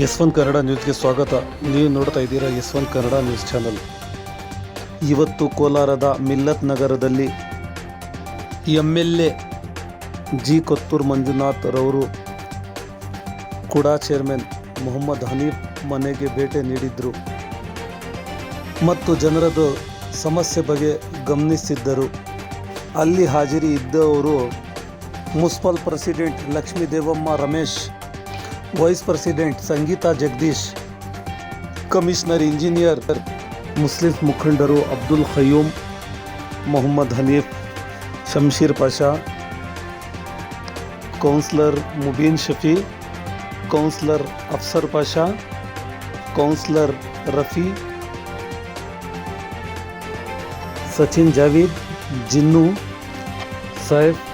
S one Kannada ನ್ಯೂಸ್ಗೆ ಸ್ವಾಗತ. ನೀವು ನೋಡ್ತಾ ಇದ್ದೀರಾ ಎಸ್ ಕನ್ನಡ ನ್ಯೂಸ್ ಚಾನಲ್. ಇವತ್ತು ಕೋಲಾರದ ಮಿಲ್ಲತ್ ನಗರದಲ್ಲಿ M L A G Kothur Manjunath ರವರು ಕೂಡ ಚೇರ್ಮನ್ ಮೊಹಮ್ಮದ್ ಹನೀಫ್ ಮನೆಗೆ ಭೇಟಿ ನೀಡಿದ್ದರು ಮತ್ತು ಜನರದು ಸಮಸ್ಯೆ ಬಗ್ಗೆ ಗಮನಿಸಿದ್ದರು. ಅಲ್ಲಿ ಹಾಜರಿ ಇದ್ದವರು municipal president Lakshmi Devamma Ramesh vice president Sangeeta Jagdish commissioner engineer मुस्लिम मुखंडर Abdul Khayum Mohammed Hanif Shamsheer Pasha councillor Mubeen Shafi councillor Afsar Pasha councillor Rafi Sachin Javed Jinnu Saif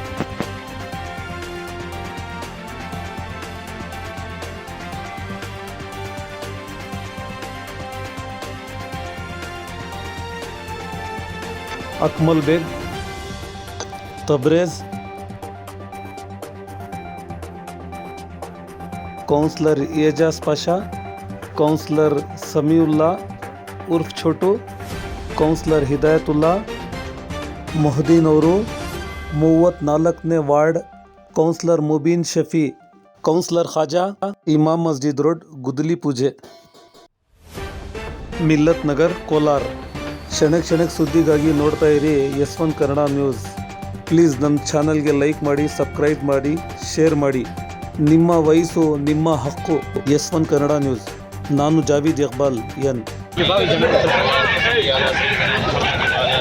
Akmal Baig. Tabrez. Councillor Ejaz Pasha. Councillor Samiulla उर्फ़ Chhotu. Councillor Hidayatulla Mohiddin औरू। मुवत नालक ने ward. Councillor Mubeen Shafi. Councillor Khwaja. Imam Masjid Road, गुदली पूजे। मिल्लत नगर, कोलार। ಕ್ಷಣ ಕ್ಷಣಕ್ಕೆ ಸುದ್ದಿಗಾಗಿ ನೋಡ್ತಾ ಇರಿ S one Kannada news please ನಮ್ಮ ಚಾನಲ್ಗೆ ಲೈಕ್ ಮಾಡಿ ಸಬ್ಸ್ಕ್ರೈಬ್ ಮಾಡಿ ಶೇರ್ ಮಾಡಿ ನಿಮ್ಮ ವಯಸ್ಸು ನಿಮ್ಮ ಹಕ್ಕು ಎಸ್ ಒನ್ ಕನ್ನಡ ನ್ಯೂಸ್ ನಾನು ಜಾವೀದ್ ಇಕ್ಬಾಲ್ ಎನ್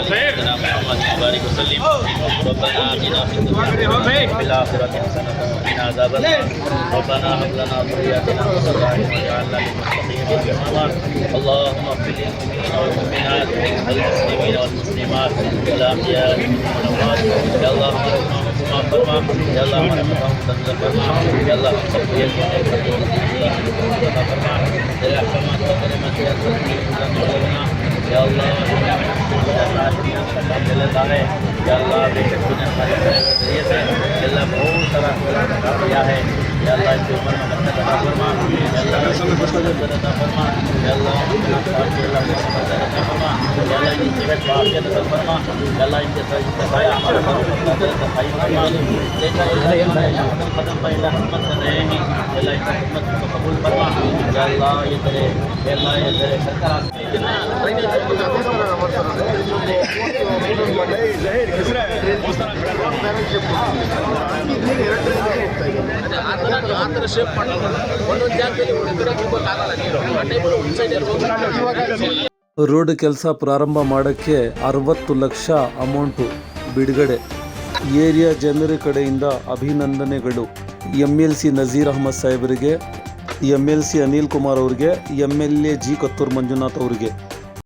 سيدنا محمد وبارك وسلم ربنا آتنا في الدنيا وفي الآخرة حسنة وقنا عذاب النار ربنا هب لنا ذريتنا قرة أعين واجعلنا للمتقين إماما اللهم اغفر للمؤمنين والمؤمنات والمسلمين والمسلمات والأحياء منهم والأموات يا الله ما فرما يا الله ما تنزل فرما يا الله سب يقين فرما तेरे अहकामात को तेरे मसीहत को करना या अल्लाह मिलता है या अल्लाह बेशक तूने हमारे जरिए से या अल्लाह बहुत सारा अता किया है ಎಲ್ಲ ಜೀವನ ಕನ್ನಡ ಧರ್ಮ ಎಲ್ಲ ಕನ್ನಡ ಧರ್ಮ ಎಲ್ಲ ಧರ್ಮ ಎಲ್ಲ ಹಿಂದಿನ ಭಾರತೀಯ ಧರ್ಮ ಎಲ್ಲ ಹಿಂದೆ ಸಹಾಯ ಪದ ಪೈಲ ಹನುಮಂತ ನೇಮಿ ಎಲ್ಲ ಹಿಂದೆ ಹನುಮಂತ ಕಬೂಲ್ ಪರ್ಮ ಎಲ್ಲ ಇದ್ದರೆ ಎಲ್ಲ ಇದ್ದರೆ ಸರ್ಕಾರ ರೋಡ್ ಕೆಲಸ ಪ್ರಾರಂಭ ಮಾಡೋಕ್ಕೆ ಅರವತ್ತು ಲಕ್ಷ ಅಮೌಂಟು ಬಿಡುಗಡೆ. ಏರಿಯಾ ಜನರ ಕಡೆಯಿಂದ ಅಭಿನಂದನೆಗಳು. M L C Nazeer Ahmed ಸಾಹೇಬರಿಗೆ M L C Anil Kumar ಅವರಿಗೆ M L A G Kothur Manjunath ಅವರಿಗೆ.